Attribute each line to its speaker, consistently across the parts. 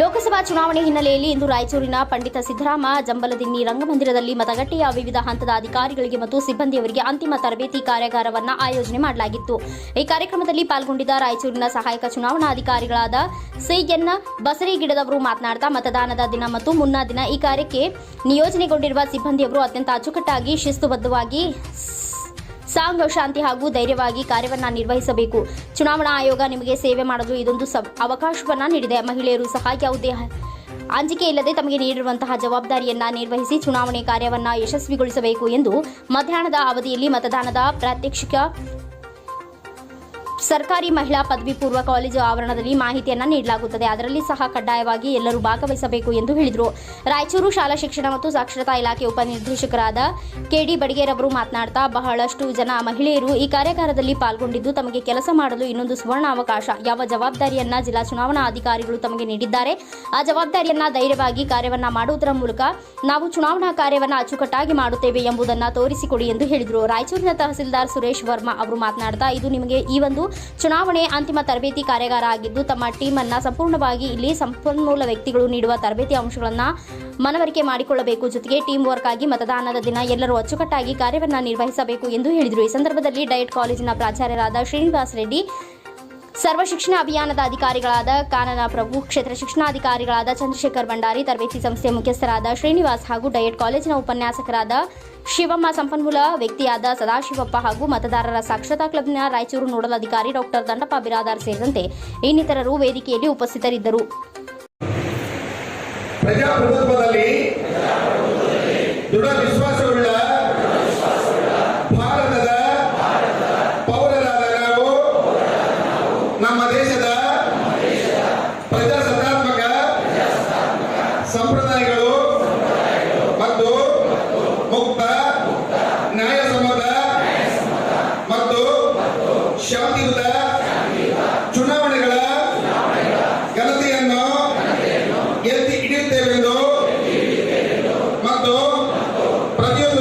Speaker 1: ಲೋಕಸಭಾ ಚುನಾವಣೆ ಹಿನ್ನೆಲೆಯಲ್ಲಿ ಇಂದು ರಾಯಚೂರಿನ ಪಂಡಿತ ಸಿದ್ದರಾಮ ಜಂಬಲದಿನ್ನಿ ರಂಗಮಂದಿರದಲ್ಲಿ ಮತಗಟ್ಟೆಯ ವಿವಿಧ ಹಂತದ ಅಧಿಕಾರಿಗಳಿಗೆ ಮತ್ತು ಸಿಬ್ಬಂದಿಯವರಿಗೆ ಅಂತಿಮ ತರಬೇತಿ ಕಾರ್ಯಾಗಾರವನ್ನು ಆಯೋಜನೆ ಮಾಡಲಾಗಿತ್ತು. ಈ ಕಾರ್ಯಕ್ರಮದಲ್ಲಿ ಪಾಲ್ಗೊಂಡಿದ್ದ ರಾಯಚೂರಿನ ಸಹಾಯಕ ಚುನಾವಣಾಧಿಕಾರಿಗಳಾದ ಸಿಎನ್ ಬಸರಿಗಿಡದವರು ಮಾತನಾಡ್ತಾ, ಮತದಾನದ ದಿನ ಮತ್ತು ಮುನ್ನಾ ದಿನ ಈ ಕಾರ್ಯಕ್ಕೆ ನಿಯೋಜನೆಗೊಂಡಿರುವ ಸಿಬ್ಬಂದಿಯವರು ಅತ್ಯಂತ ಅಚ್ಚುಕಟ್ಟಾಗಿ ಶಿಸ್ತುಬದ್ಧವಾಗಿ ಸಾಂಗ್ ಶಾಂತಿ ಹಾಗೂ ಧೈರ್ಯವಾಗಿ ಕಾರ್ಯವನ್ನು ನಿರ್ವಹಿಸಬೇಕು. ಚುನಾವಣಾ ಆಯೋಗ ನಿಮಗೆ ಸೇವೆ ಮಾಡಲು ಇದೊಂದು ಅವಕಾಶವನ್ನು ನೀಡಿದೆ. ಮಹಿಳೆಯರು ಸಹ ಯಾವುದೇ ಅಂಜಿಕೆ ಇಲ್ಲದೆ ತಮಗೆ ನೀಡಿರುವಂತಹ ಜವಾಬ್ದಾರಿಯನ್ನ ನಿರ್ವಹಿಸಿ ಚುನಾವಣೆ ಕಾರ್ಯವನ್ನ ಯಶಸ್ವಿಗೊಳಿಸಬೇಕು ಎಂದು ಮಧ್ಯಾಹ್ನದ ಅವಧಿಯಲ್ಲಿ ಮತದಾನದ ಪ್ರಾತ್ಯಕ್ಷಿಕ ಸರ್ಕಾರಿ ಮಹಿಳಾ ಪದವಿ ಪೂರ್ವ ಕಾಲೇಜು ಆವರಣದಲ್ಲಿ ಮಾಹಿತಿಯನ್ನು ನೀಡಲಾಗುತ್ತದೆ. ಅದರಲ್ಲಿ ಸಹ ಕಡ್ಡಾಯವಾಗಿ ಎಲ್ಲರೂ ಭಾಗವಹಿಸಬೇಕು ಎಂದು ಹೇಳಿದರು. ರಾಯಚೂರು ಶಾಲಾ ಶಿಕ್ಷಣ ಮತ್ತು ಸಾಕ್ಷರತಾ ಇಲಾಖೆ ಉಪನಿರ್ದೇಶಕರಾದ ಕೆಡಿ ಬಡಿಗೇರವರು ಮಾತನಾಡ್ತಾ ಬಹಳಷ್ಟು ಜನ ಮಹಿಳೆಯರು ಈ ಕಾರ್ಯಾಗಾರದಲ್ಲಿ ಪಾಲ್ಗೊಂಡಿದ್ದು ತಮಗೆ ಕೆಲಸ ಮಾಡಲು ಇನ್ನೊಂದು ಸುವರ್ಣ ಅವಕಾಶ ಯಾವ ಜವಾಬ್ದಾರಿಯನ್ನ ಜಿಲ್ಲಾ ಚುನಾವಣಾ ಅಧಿಕಾರಿಗಳು ತಮಗೆ ನೀಡಿದ್ದಾರೆ, ಆ ಜವಾಬ್ದಾರಿಯನ್ನ ಧೈರ್ಯವಾಗಿ ಕಾರ್ಯವನ್ನ ಮಾಡುವುದರ ಮೂಲಕ ನಾವು ಚುನಾವಣಾ ಕಾರ್ಯವನ್ನ ಅಚ್ಚುಕಟ್ಟಾಗಿ ಮಾಡುತ್ತೇವೆ ಎಂಬುದನ್ನು ತೋರಿಸಿಕೊಡಿ ಎಂದು ಹೇಳಿದರು. ರಾಯಚೂರಿನ ತಹಸೀಲ್ದಾರ್ ಸುರೇಶ್ ವರ್ಮಾ ಅವರು ಮಾತನಾಡ್ತಾ, ಇದು ನಿಮಗೆ ಈ ಒಂದು ಚುನಾವಣೆ ಅಂತಿಮ ತರಬೇತಿ ಕಾರ್ಯಾಗಾರ ಆಗಿದ್ದು, ತಮ್ಮ ಟೀಮ್ ಅನ್ನ ಸಂಪೂರ್ಣವಾಗಿ ಇಲ್ಲಿ ಸಂಪನ್ಮೂಲ ವ್ಯಕ್ತಿಗಳು ನೀಡುವ ತರಬೇತಿ ಅಂಶಗಳನ್ನು ಮನವರಿಕೆ ಮಾಡಿಕೊಳ್ಳಬೇಕು. ಜೊತೆಗೆ ಟೀಮ್ ವರ್ಕ್ ಆಗಿ ಮತದಾನದ ದಿನ ಎಲ್ಲರೂ ಅಚ್ಚುಕಟ್ಟಾಗಿ ಕಾರ್ಯವನ್ನು ನಿರ್ವಹಿಸಬೇಕು ಎಂದು ಹೇಳಿದರು. ಈ ಸಂದರ್ಭದಲ್ಲಿ ಡಯಟ್ ಕಾಲೇಜಿನ ಪ್ರಾಚಾರ್ಯರಾದ ಶ್ರೀನಿವಾಸ್ ರೆಡ್ಡಿ ಸರ್ವ ಶಿಕ್ಷಣ ಅಭಿಯಾನದ ಅಧಿಕಾರಿಗಳಾದ ಕಾನನ ಪ್ರಭು, ಕ್ಷೇತ್ರ ಶಿಕ್ಷಣಾಧಿಕಾರಿಗಳಾದ ಚಂದ್ರಶೇಖರ್ ಭಂಡಾರಿ, ತರಬೇತಿ ಸಂಸ್ಥೆ ಮುಖ್ಯಸ್ಥರಾದ ಶ್ರೀನಿವಾಸ್ ಹಾಗೂ ಡಯಟ್ ಕಾಲೇಜಿನ ಉಪನ್ಯಾಸಕರಾದ ಶಿವಮ್ಮ ಸಂಪನ್ಮೂಲ, ವ್ಯಕ್ತಿಯಾದ ಸದಾಶಿವಪ್ಪ ಹಾಗೂ ಮತದಾರರ ಸಾಕ್ಷರತಾ ಕ್ಲಬ್ನ ರಾಯಚೂರು ನೋಡಲ್ ಅಧಿಕಾರಿ ಡಾಕ್ಟರ್ ದಂಡಪ್ಪ ಬಿರಾದಾರ್ ಸೇರಿದಂತೆ ಇನ್ನಿತರರು ವೇದಿಕೆಯಲ್ಲಿ ಉಪಸ್ಥಿತರಿದ್ದರು.
Speaker 2: ಪ್ರಜಾಪ್ರಭುತ್ವದಲ್ಲಿ ದೃಢ ವಿಶ್ವಾಸವುಳ್ಳ Adiós.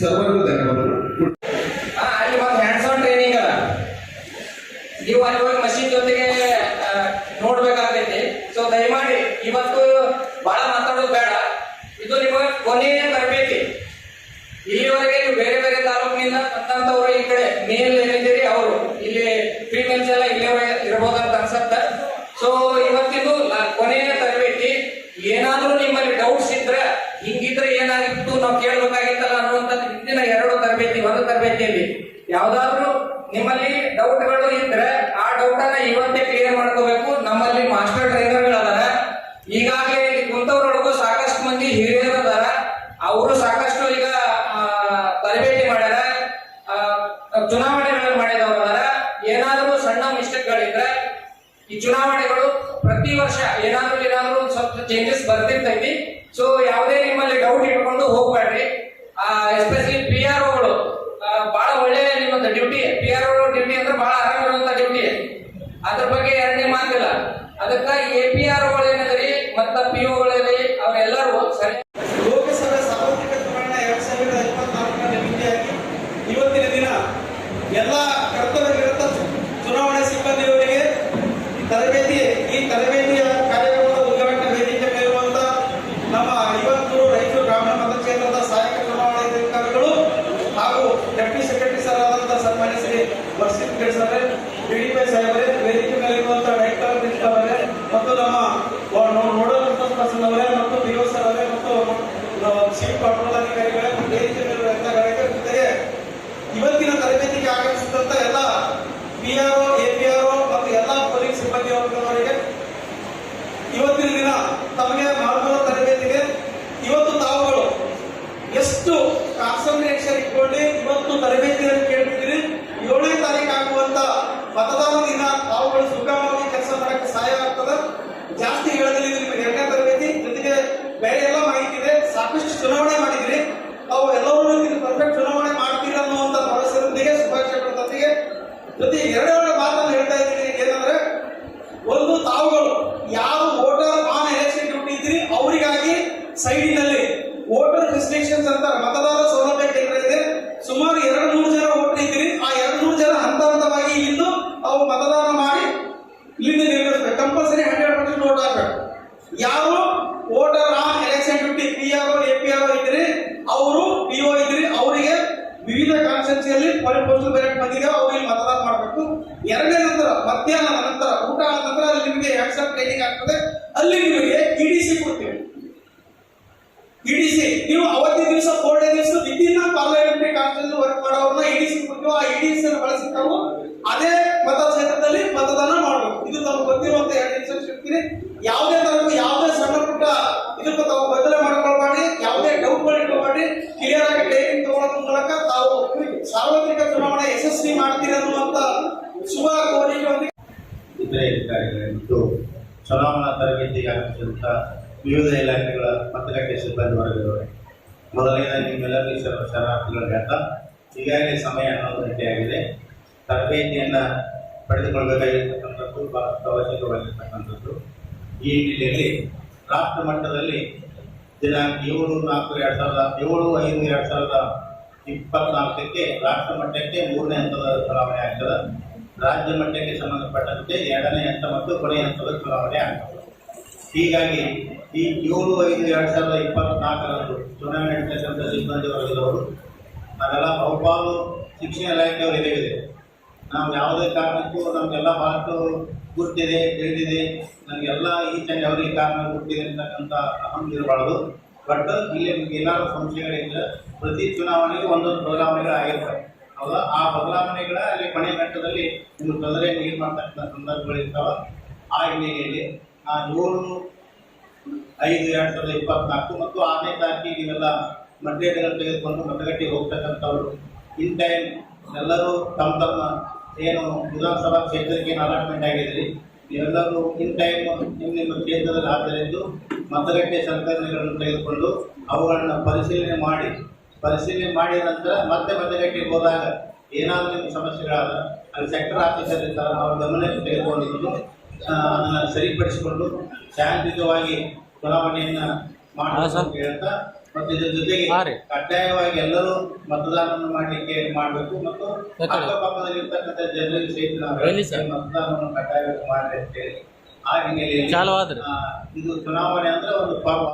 Speaker 2: ಸರ್ವರಿಗೂ ಧನ್ಯವಾದಗಳು.
Speaker 3: ಅಲ್ಲಿ ಒಂದು ಟ್ರೈನಿಂಗ್ ಅದ ನೀವು ಅಲ್ಲಿ ಮಷೀನ್ ಜೊತೆಗೆ ಸೊ ದಯಮಾಡಿ, ಇವತ್ತು ಬಹಳ ಮಾತಾಡೋದು ಬೇಡ. ಇದು ನಿಮಗೆ ಇಲ್ಲಿವರೆಗೆ ಬೇರೆ ಬೇರೆ ತಾಲೂಕಿನಿಂದ ಬಂದಂತವ್ರು ಈ ಕಡೆ, ಮೇಲ್ ಏನಿದ್ದೀರಿ, ಅವರು. ಇಲ್ಲಿ ಫೀಮೇಲ್ಸ್ ಎಲ್ಲ ಇಲ್ಲೇ ಇರ್ಬೋದಂತ ಅನ್ಸತ್ತ ಸೊ ಇವತ್ತಿದು ಲ- ಕೊನೆಯ ತರಬೇತಿ ಏನಾದ್ರೂ ನಿಮ್ಮಲ್ಲಿ ಡೌಟ್ಸ್ ಇದ್ರೆ ಹಿಂಗಿದ್ರೆ ಏನಾಗಿತ್ತು ನಾವು ಕೇಳ್ಬೇಕಾಗಿತ್ತಲ್ಲ ಅನ್ನುವಂಥದ್ದು ಹಿಂದಿನ ಎರಡು ತರಬೇತಿ ಒಂದು ತರಬೇತಿಯಲ್ಲಿ ಯಾವ್ದಾದ್ರು ನಿಮ್ಮಲ್ಲಿ ಡೌಟ್ಗಳು ಇದ್ರೆ ಆ ಡೌಟ್ ಅನ್ನ ಇವತ್ತೇ ಕ್ಲಿಯರ್ ಮಾಡ್ಕೋಬೇಕು. ನಮ್ಮಲ್ಲಿ ಮಾಸ್ಟರ್ ಟ್ರೈನರ್ಗಳು ಅದಾರ ಈಗಾಗಲೇ ಇಲ್ಲಿ ಕುಂತವ್ರೊಳಗೂ ಸಾಕಷ್ಟು ಮಂದಿ ಹಿರಿಯರು ಅದಾರ. ಅವರು ಸಾಕಷ್ಟು ಈಗ ತರಬೇತಿ ಮಾಡ್ಯಾರ. ಚುನಾವಣೆಗಳನ್ನು ಮಾಡಿದವರು ಅದಾರ. ಏನಾದರೂ ಸಣ್ಣ ಮಿಸ್ಟೇಕ್ಗಳಿದ್ರೆ ಈ ಚುನಾವಣೆಗಳು ಪ್ರತಿ ವರ್ಷ ಏನಾದ್ರೂ ಏನಾದ್ರೂ ಸ್ವಲ್ಪ ಚೇಂಜಸ್ ಬರ್ತಿರ್ತೈತಿ. ಸೊ ಯಾವುದೇ ನಿಮ್ಮಲ್ಲಿ ಡೌಟ್ ಇಟ್ಕೊಂಡು ಹೋಗ್ಬೇಡ್ರಿ especially P R duty P R O duty ಅಂದ್ರೆ ಬಹಳ ಆರಾಮಿರುವಂತ ಡ್ಯೂಟಿ ಅದ್ರ ಬಗ್ಗೆ ಎರಡನೇ ಮಾತಿಲ್ಲ. ಅದಕ್ಕ ಎ ಪಿ ಆರ್ ಓಗಳು ಏನದರಿ ಮತ್ತ ಪಿ ಒಗಳಲ್ಲಿ ಅವರೆಲ್ಲರೂ ಸರಿ
Speaker 4: ಲೋಕಸಭೆ ಸಾರ್ವತ್ರಿಕ ಚುನಾವಣೆ ಎರಡ್ ಸಾವಿರದ ಇಪ್ಪತ್ನಾಲ್ಕರ ಆಗಿ ಇವತ್ತಿನ ದಿನ ಎಲ್ಲಾ ಕರ್ತವ್ಯ ನಿರತ ಚುನಾವಣಾ ಸಿಬ್ಬಂದಿಯವರಿಗೆ ತರಬೇತಿ ಈ ತರಬೇತಿಯ ಸರ್ ಡಿಡಿಪಿ ಸಾಹೇಬರೇ, ವೇದಿಕೆ ಮೇಲಿರುವಂತಹ ಡೈರೆಕ್ಟರ್ ಪ್ರಿನ್ಸಿಪಲ್ ಅವರೇ ಮತ್ತು ನಮ್ಮ ನೋಡಲ್ ಪರ್ಸನ್ ಅವರೇ ಮತ್ತು ಪಿ ಸರ್ ಅವರೇ ಮತ್ತು ಚೀಫ್ ಮತ್ತು ವೇದಿಕೆ ಮೇಲೆ ಜೊತೆಗೆ ಇವತ್ತಿನ ತರಬೇತಿಗೆ ಆಗಮಿಸಿದಂತ ಎಲ್ಲ P R A P R ಮತ್ತು ಎಲ್ಲ ಪೊಲೀಸ್ ಸಿಬ್ಬಂದಿ ವರ್ಗದವರಿಗೆ ಇವತ್ತಿನ ದಿನ ತಮಗೆ ಮಾಡುವ ತರಬೇತಿಗೆ ಇವತ್ತು ತಾವುಗಳು ಎಷ್ಟು ಇಂಟೆನ್ಷನ್ ಇಟ್ಕೊಂಡು ಇವತ್ತು ತರಬೇತಿಯನ್ನು ಕೇಳ್ತಿದ್ದೀರಿ ಏಳನೇ ತಾರೀಕು ಆಗುವಂತ ಮತದಾನ ದಿನ, ತಾವುಗಳು ಸುಗಮವಾಗಿ ಕೆಲಸ ಮಾಡಕ್ಕೆ ಸಹಾಯ ಆಗ್ತದ. ಜಾಸ್ತಿ ಹೇಳದಲ್ಲಿ ನಿಮಗೆ ಎರಡನೇ ತರಬೇತಿ, ಜೊತೆಗೆ ಬೇರೆ ಎಲ್ಲ ಮಾಹಿತಿ ಇದೆ. ಸಾಕಷ್ಟು ಚುನಾವಣೆ ಮಾಡಿದ್ರಿ. ಅವು ಎಲ್ಲರೂ ನೀವು ಪರ್ಫೆಕ್ಟ್ ಚುನಾವಣೆ ಮಾಡ್ತೀರ ಅನ್ನುವಂತ ಭರವಸೆಯೊಂದಿಗೆ ಶುಭಾಶಯಗಳ ಜೊತೆಗೆ. ಜೊತೆ ಎರಡನೇ ಮಾತನ್ನು ಹೇಳ್ತಾ ಇದ್ದೀನಿ. ಏನಂದ್ರೆ, ಒಂದು ತಾವುಗಳು ಯಾರು ವೋಟರ್ ಆನ್ ಎಲೆಕ್ಷನ್ ಡ್ಯೂಟಿ ಇದ್ರಿ, ಅವರಿಗಾಗಿ ಸೈಡಿನಲ್ಲಿ ವೋಟರ್ ರೆಸ್ಟ್ರಿಕ್ಷನ್ಸ್ ಅಂತ ಮತದಾರ ಸೌಲಭ್ಯ ಕೇಂದ್ರ ಇದೆ ಸುಮಾರು ಎರಡು ನೂರು ಜನ ವೋಟರ್ ಇದ್ರಿ ಆ ಎರಡು ನೂರು ಜನ ಹಂತ ಹಂತವಾಗಿ ಇಲ್ಲಿಂದು ತಾವು ಮತದಾನ ಮಾಡಿ ಇಲ್ಲಿಂದ ನಿರ್ವಹಿಸಬೇಕು ಕಂಪಲ್ಸರಿ ಪರ್ಸೆಂಟ್ ಯಾರು voter on election duty P R A P R ಇದ್ರಿ, ಅವರು ಪಿ ಓ ಇದ್ರಿ, ಅವರಿಗೆ ವಿವಿಧ ಕಾನ್ಸ್ಟಿಟ್ಯೂನ್ಸಿಯಲ್ಲಿ ಪೋಸ್ಟಲ್ ಬ್ಯಾಲೆಟ್ ಬಂದಿದೆ ಅವ್ರಿಗೆ ಮತದಾನ ಮಾಡಬೇಕು. ಎರಡನೇ ನಂತರ, ಮಧ್ಯಾಹ್ನ ನಂತರ, ಊಟ ಆದ ನಂತರ ಅಲ್ಲಿ ನಿಮಗೆ ಸಾವಿರ ಟ್ರೈನಿಂಗ್ ಆಗ್ತದೆ. ಅಲ್ಲಿ ನಿಮಗೆ ಇಡಿಸಿ ಕೊಡ್ತೀವಿ. ಇಡಿಸಿ ನೀವು ಅವತ್ತಿನ ದಿವಸ ಫೋರ್ಡೇ ದಿವಸ ವಿದಿನ್ ಪಾರ್ಲಿಮೆಂಟರಿ ಕಾನ್ಸ್ಟಿಟ್ಯೂನ್ಸಿ ವರ್ಕ್ ಮಾಡೋರ್ನ ಇಡಿಸಿ ಕೊಡ್ತೀವಿ. ಆ ಇಡಿಸಿ ಬಳಸಿ ತಾವು ಅದೇ ಮತಕ್ಷೇತ್ರದಲ್ಲಿ ಮತದಾನ ಮಾಡಬೇಕು ಇದು ತಮಗೆ ಗೊತ್ತಿರುವಂತ ಎರಡು ಇನ್ಸ್ಟ್ರಕ್ಷನ್ ಇರ್ತೀನಿ ಯಾವುದೇ ತರಹ ಯಾವುದೇ ಸಣ್ಣ ಪುಟ್ಟ ಇದಕ್ಕೆ ತಾವು ಬದಲಾವಣೆ ಮಾಡ್ಕೊಳ್ಬೇಡಿ ಯಾವುದೇ ಡೌಟ್ಗಳು ಇಟ್ಕೊಬೇಡಿ ಕ್ಲಿಯರ್ ಆಗಿ ಟ್ರೈನಿಂಗ್ ತಗೊಳ್ಳೋದ್ರ ಮೂಲಕ ತಾವು ಸಾರ್ವತ್ರಿಕ ಚುನಾವಣೆ ಯಶಸ್ವಿ ಮಾಡ್ತೀರಿ ಅನ್ನುವಂತ ಶುಭ ಕೋರಿಕೆಯೊಂದಿಗೆ
Speaker 5: ಇತರೆ ಅಧಿಕಾರಿಗಳು ಮತ್ತು ಚುನಾವಣಾ ತರಬೇತಿಗೆ ಆಗಮಿಸಿದಂಥ ವಿವಿಧ ಇಲಾಖೆಗಳ ಮತಗಟ್ಟೆ ಸಿಬ್ಬಂದಿ ವರ್ಗದವರು. ಮೊದಲನೇದಾಗಿ ನಿಮ್ಮೆಲ್ಲರಿಗೂ ಸರ್ವ ಶರಣಾರ್ಥಿಗಳು ಹೇಳ್ತಾ ಈಗಾಗಲೇ ಸಮಯ ಅನ್ನೋದು ಗಂಟೆಯಾಗಿದೆ ತರಬೇತಿಯನ್ನು ಪಡೆದುಕೊಳ್ಳಬೇಕಾಗಿರ್ತಕ್ಕಂಥದ್ದು ಬಹಳಷ್ಟು ಅವಶ್ಯಕವಾಗಿರ್ತಕ್ಕಂಥದ್ದು ಈ ಹಿನ್ನೆಲೆಯಲ್ಲಿ ರಾಷ್ಟ್ರ ಮಟ್ಟದಲ್ಲಿ ದಿನಾಂಕ ಏಳು ನಾಲ್ಕು ಎರಡು ಸಾವಿರದ, ಏಳು ಐದು ಎರಡು ಸಾವಿರದ ಇಪ್ಪತ್ನಾಲ್ಕಕ್ಕೆ ರಾಷ್ಟ್ರ ಮಟ್ಟಕ್ಕೆ ಮೂರನೇ ಹಂತದ ಚುನಾವಣೆ ಆಗ್ತದೆ. ರಾಜ್ಯ ಮಟ್ಟಕ್ಕೆ ಸಂಬಂಧಪಟ್ಟಂತೆ ಎರಡನೇ ಹಂತ ಮತ್ತು ಕೊನೆಯ ಹಂತದ ಚುನಾವಣೆ ಆಗ್ತದೆ. ಹೀಗಾಗಿ ಈ ಏಳು ಐದು ಎರಡು ಸಾವಿರದ ಇಪ್ಪತ್ನಾಲ್ಕರಂದು ಚುನಾವಣೆ ನಡೆಸತಕ್ಕಂಥ ಸಿಬ್ಬಂದಿ ವರ್ಗದವರು ಅದೆಲ್ಲ ಬಹುಪಾಲು ಶಿಕ್ಷಣ ಇಲಾಖೆಯವರು ಇದ್ದೇವೆ ನಾವು ಯಾವುದೇ ಕಾರಣಕ್ಕೂ ನಮಗೆಲ್ಲ ಬಹಳಷ್ಟು ಗುರ್ತಿದೆ, ತಿಳಿದಿದೆ. ನಮಗೆಲ್ಲ ಈಚೆ ಅವರಿಗೆ ಕಾರಣ ಗುರ್ತಿದೆ ಅಂತಕ್ಕಂಥ ಅಹಂ ಇರಬಾರ್ದು. ಬಟ್ ಇಲ್ಲಿ ನಮಗೆ ಏನಾದರೂ ಸಂಶಯಗಳಿಂದ ಪ್ರತಿ ಚುನಾವಣೆಗೆ ಒಂದೊಂದು ಬದಲಾವಣೆಗಳು ಆಗಿರ್ತವೆ ಹೌದಾ ಆ ಬದಲಾವಣೆಗಳ ಅಲ್ಲಿ ಕೊನೆ ಘಟ್ಟದಲ್ಲಿ ಇನ್ನು ತೊಂದರೆ ನೀರು ಮಾಡ್ತಕ್ಕಂಥ ಸಂದರ್ಭಗಳಿರ್ತಾವ ಆ ಹಿನ್ನೆಲೆಯಲ್ಲಿ ಆ ನೂರು ಐದು, ಎರಡು ಸಾವಿರದ ಇಪ್ಪತ್ನಾಲ್ಕು ಮತ್ತು ಆರನೇ ತಾರೀಕಿಗೆ ಇವೆಲ್ಲ ಮತಗಟ್ಟೆಗಳು ತೆಗೆದುಕೊಂಡು ಮತಗಟ್ಟೆಗೆ ಹೋಗ್ತಕ್ಕಂಥವ್ರು. ಇನ್ ಟೈಮ್ ಎಲ್ಲರೂ ತಮ್ಮ ತಮ್ಮ ಏನು ವಿಧಾನಸಭಾ ಕ್ಷೇತ್ರಕ್ಕೆ ಏನು ಅಲಾಟ್ಮೆಂಟ್ ಆಗಿದ್ರಿ, ನೀವೆಲ್ಲರೂ ಇನ್ ಟೈಮ್ ನಿಮ್ಮ ನಿಮ್ಮ ಕ್ಷೇತ್ರದಲ್ಲಿ ಹಾಜರಿದ್ದು ಮತಗಟ್ಟೆ ಸಲಕರಣೆಗಳನ್ನು ತೆಗೆದುಕೊಂಡು ಅವುಗಳನ್ನು ಪರಿಶೀಲನೆ ಮಾಡಿ ಪರಿಶೀಲನೆ ಮಾಡಿದ ನಂತರ ಮತ್ತೆ ಮತಗಟ್ಟೆಗೆ ಹೋದಾಗ ಏನಾದರೂ ನಿಮ್ಗೆ ಸಮಸ್ಯೆಗಳಾದ ಅಲ್ಲಿ ಸೆಕ್ಟರ್ ಆಫೀಸರ್ ಇರ್ತಾರೆ ಅವ್ರ ಗಮನಕ್ಕೆ ತೆಗೆದುಕೊಂಡಿದ್ದು ಅದನ್ನು ಸರಿಪಡಿಸಿಕೊಂಡು ಶಾಂತಿಯುತವಾಗಿ ಚುನಾವಣೆಯನ್ನು ಮಾಡಬೇಕು ಅಂತ ಹೇಳ್ತಾ ಮತ್ತು ಇದರ ಜೊತೆಗೆ ಕಡ್ಡಾಯವಾಗಿ ಎಲ್ಲರೂ ಮತದಾನವನ್ನು ಮಾಡಲಿಕ್ಕೆ ಮಾಡಬೇಕು ಮತ್ತು ಅಕ್ಕಪಕ್ಕದಲ್ಲಿರ್ತಕ್ಕಂಥ ಜನರಿಗೆ ಸಹಿತ ನಾವು ಮತದಾನವನ್ನು ಕಡ್ಡಾಯವಾಗಿ ಮಾಡಲಿ ಅಂತ ಹೇಳಿ ಆ ಹಿನ್ನೆಲೆಯಲ್ಲಿ ಇದು ಚುನಾವಣೆ ಅಂದರೆ ಒಂದು ಪರ್ವ